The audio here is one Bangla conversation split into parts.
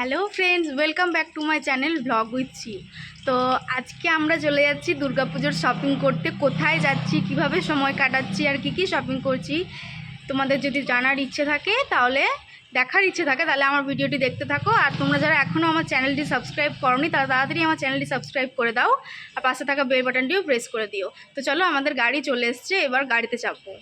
Hello friends, welcome back to my channel vlog with C তো আজকে আমরা চলে যাচ্ছি দুর্গাপুজোর শপিং করতে। কোথায় যাচ্ছি, কীভাবে সময় কাটাচ্ছি, আর কি কি শপিং করছি, তোমাদের যদি জানার ইচ্ছে থাকে তাহলে, দেখার ইচ্ছে থাকে তাহলে আমার ভিডিওটি দেখতে থাকো। আর তোমরা যারা এখনও আমার চ্যানেলটি সাবস্ক্রাইব করনি, তারা তাড়াতাড়ি আমার চ্যানেলটি সাবস্ক্রাইব করে দাও। আর পাশে থাকা বেল বাটনটিও প্রেস করে দিও। তো চলো আমাদের গাড়ি চলে এসছে, এবার গাড়িতে চাপবো।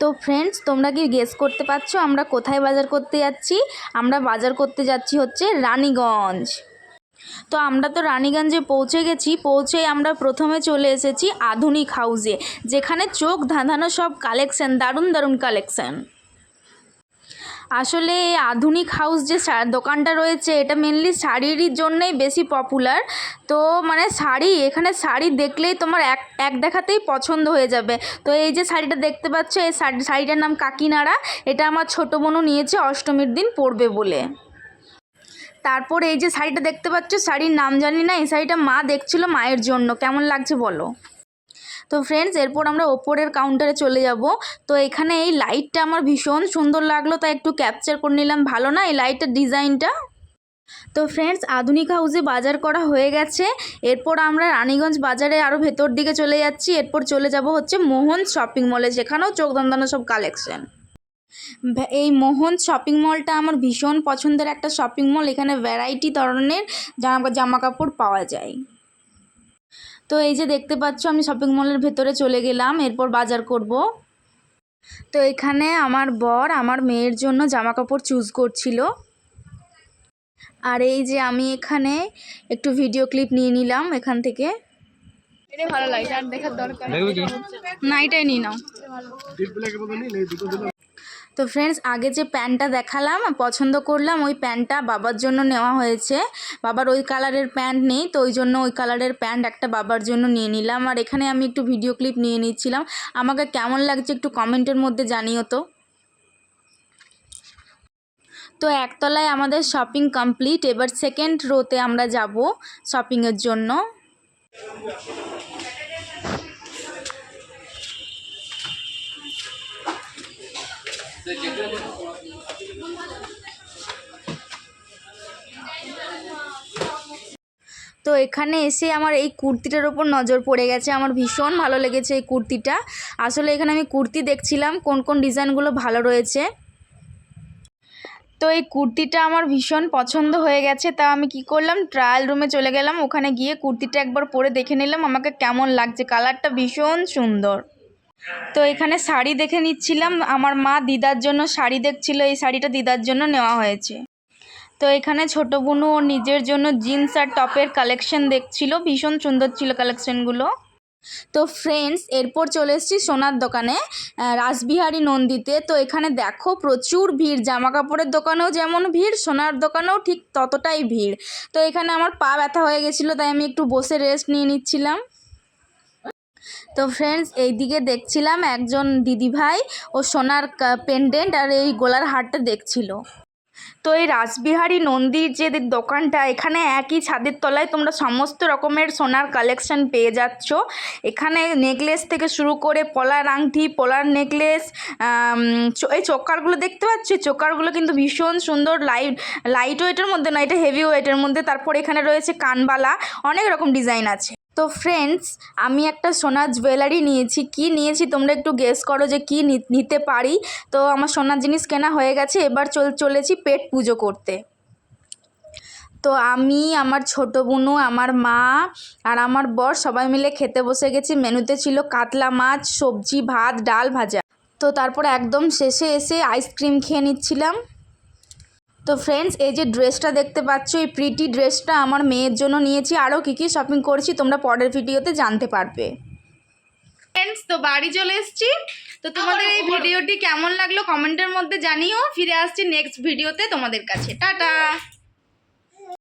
তো ফ্রেন্ডস তোমরা কি গেস করতে পারছ আমরা কোথায় বাজার করতে যাচ্ছি। আমরা বাজার করতে যাচ্ছি হচ্ছে রানীগঞ্জ। তো আমরা তো রানীগঞ্জে পৌঁছে গেছি পৌঁছে আমরা প্রথমে চলে এসেছি আধুনিক হাউজে যেখানে চোখ ধাঁধানো সব কালেকশন দারুণ দারুণ কালেকশন আসলে আধুনিক হাউস যে দোকানটা রয়েছে, এটা মেনলি শাড়ির জন্যই বেশি পপুলার তো মানে শাড়ি, এখানে শাড়ি দেখলেই তোমার এক এক দেখাতেই পছন্দ হয়ে যাবে। তো এই যে শাড়িটা দেখতে পাচ্ছ, এই শাড়ি, শাড়িটার নাম কাকিনাড়া। এটা আমার ছোটো বোনও নিয়েছে, অষ্টমীর দিন পরবে বলে। তারপর এই যে শাড়িটা দেখতে পাচ্ছ, শাড়ির নাম জানি না, এই শাড়িটা মা দেখছিল মায়ের জন্য। কেমন লাগছে বলো? তো ফ্রেন্ডস এরপর আমরা ওপরের কাউন্টারে চলে যাব। তো এখানে এই লাইটটা আমার ভীষণ সুন্দর লাগল, তাই একটু ক্যাপচার করে নিলাম। ভালো না এই লাইটের ডিজাইনটা তো ফ্রেন্ডস আধুনিক হাউসে বাজার করা হয়ে গেছে। এরপর আমরা রানীগঞ্জ বাজারে আরও ভেতর দিকে চলে যাচ্ছি। এরপর চলে যাব হচ্ছে মোহন শপিং মলে সেখানেও চোখ ধান্দানো সব কালেকশন এই মোহন শপিং মলটা আমার ভীষণ পছন্দের একটা শপিং মল এখানে ভ্যারাইটি ধরনের জামা জামা কাপড় পাওয়া যায়। তো এই যে দেখতে পাচ্ছ আমি শপিং মলের ভেতরে চলে গেলাম এরপর বাজার করব। তো এখানে আমার বর আমার মেয়ের জন্য জামা কাপড় চুজ করছিল। আর এই যে আমি এখানে একটু ভিডিও ক্লিপ নিয়ে নিলাম এখান থেকে। ভালো লাগছে আর দেখার দরকার না এটাই নিয়ে নাও। তো ফ্রেন্ডস আগে যে প্যান্টটা দেখালাম, পছন্দ করলাম, ওই প্যান্টটা বাবার জন্য নেওয়া হয়েছে। বাবার ওই কালারের প্যান্ট নেই, তো ওই জন্য ওই কালারের প্যান্ট একটা বাবার জন্য নিয়ে নিলাম। আর এখানে আমি একটু ভিডিও ক্লিপ নিয়ে নিচ্ছিলাম। আমাকে কেমন লাগছে একটু কমেন্টের মধ্যে জানিও তো। তো একতলায় আমাদের শপিং কমপ্লিট এবার সেকেন্ড রোতে আমরা যাব শপিংয়ের জন্য। তো এখানে এসে আমার এই কুর্তিটার ওপর নজর পড়ে গেছে। আমার ভীষণ ভালো লেগেছে এই কুর্তিটা। আসলে এখানে আমি কুর্তি দেখছিলাম, কোন কোন ডিজাইনগুলো ভালো রয়েছে। তো এই কুর্তিটা আমার ভীষণ পছন্দ হয়ে গেছে। তা আমি কি করলাম ট্রায়াল রুমে চলে গেলাম। ওখানে গিয়ে কুর্তিটা একবার পরে দেখে নিলাম, আমাকে কেমন লাগছে। কালারটা ভীষণ সুন্দর। তো এখানে শাড়ি দেখে নিচ্ছিলাম। আমার মা দিদার জন্য শাড়ি দেখছিল, এই শাড়িটা দিদার জন্য নেওয়া হয়েছে। তো এখানে ছোটো বোনু ওর নিজের জন্য জিন্স আর টপের কালেকশন দেখছিল, ভীষণ সুন্দর ছিল কালেকশনগুলো। তো ফ্রেন্ডস, এরপর চলে এসেছি সোনার দোকানে রাসবিহারী নন্দীতে। তো এখানে দেখো, প্রচুর ভিড় জামা কাপড়ের দোকানেও যেমন ভিড়, সোনার দোকানেও ঠিক ততটাই ভিড়। তো এখানে আমার পা ব্যথা হয়ে গেছিল, তাই আমি একটু বসে রেস্ট নিয়ে নিচ্ছিলাম। তো ফ্রেন্ডস এইদিকে দেখছিলাম একজন দিদিভাই ও সোনার পেন্ডেন্ট আর এই গোলার হারটা দেখছিল। তো এই রাসবিহারী নন্দীর যে দোকানটা, এখানে একই ছাদের তলায় তোমরা সমস্ত রকমের সোনার কালেকশন পেয়ে যাচ্ছ। এখানে নেকলেস থেকে শুরু করে পলার আংটি, পলার নেকলেস এই চোকারগুলো দেখতে পাচ্ছ? এই চোকারগুলো কিন্তু ভীষণ সুন্দর লাইট লাইট ওয়েটের মধ্যে না এটা হেভি ওয়েটের মধ্যে। তারপর এখানে রয়েছে কানবালা, অনেক রকম ডিজাইন আছে। তো ফ্রেন্ডস আমি একটা সোনার জুয়েলারি নিয়েছি। কি নিয়েছি তোমরা একটু গেস করো যে কি নিতে পারি। তো আমার সোনার জিনিস কেনা হয়ে গেছে, এবার চল, চলেছি পেট পুজো করতে। তো আমি, আমার ছোটো বোনু, আমার মা আর আমার বর সবাই মিলে খেতে বসে গেছি। মেনুতে ছিল কাতলা মাছ, সবজি, ভাত, ডাল ভাজা। তো তারপর একদম শেষে এসে আইসক্রিম খেয়ে নিচ্ছিলাম। তো ফ্রেন্ডস এই যে ড্রেসটা দেখতে পাচ্ছ এই প্রিটি ড্রেসটা আমার মেয়ের জন্য নিয়েছি। আরও কী কী শপিং করছি তোমরা পরের ভিডিওতে জানতে পারবে। ফ্রেন্ডস তো বাড়ি চলে এসেছি। তো তোমাদের এই ভিডিওটি কেমন লাগল কমেন্টের মধ্যে জানিও। ফিরে আসছি নেক্সট ভিডিওতে তোমাদের কাছে। টাটা!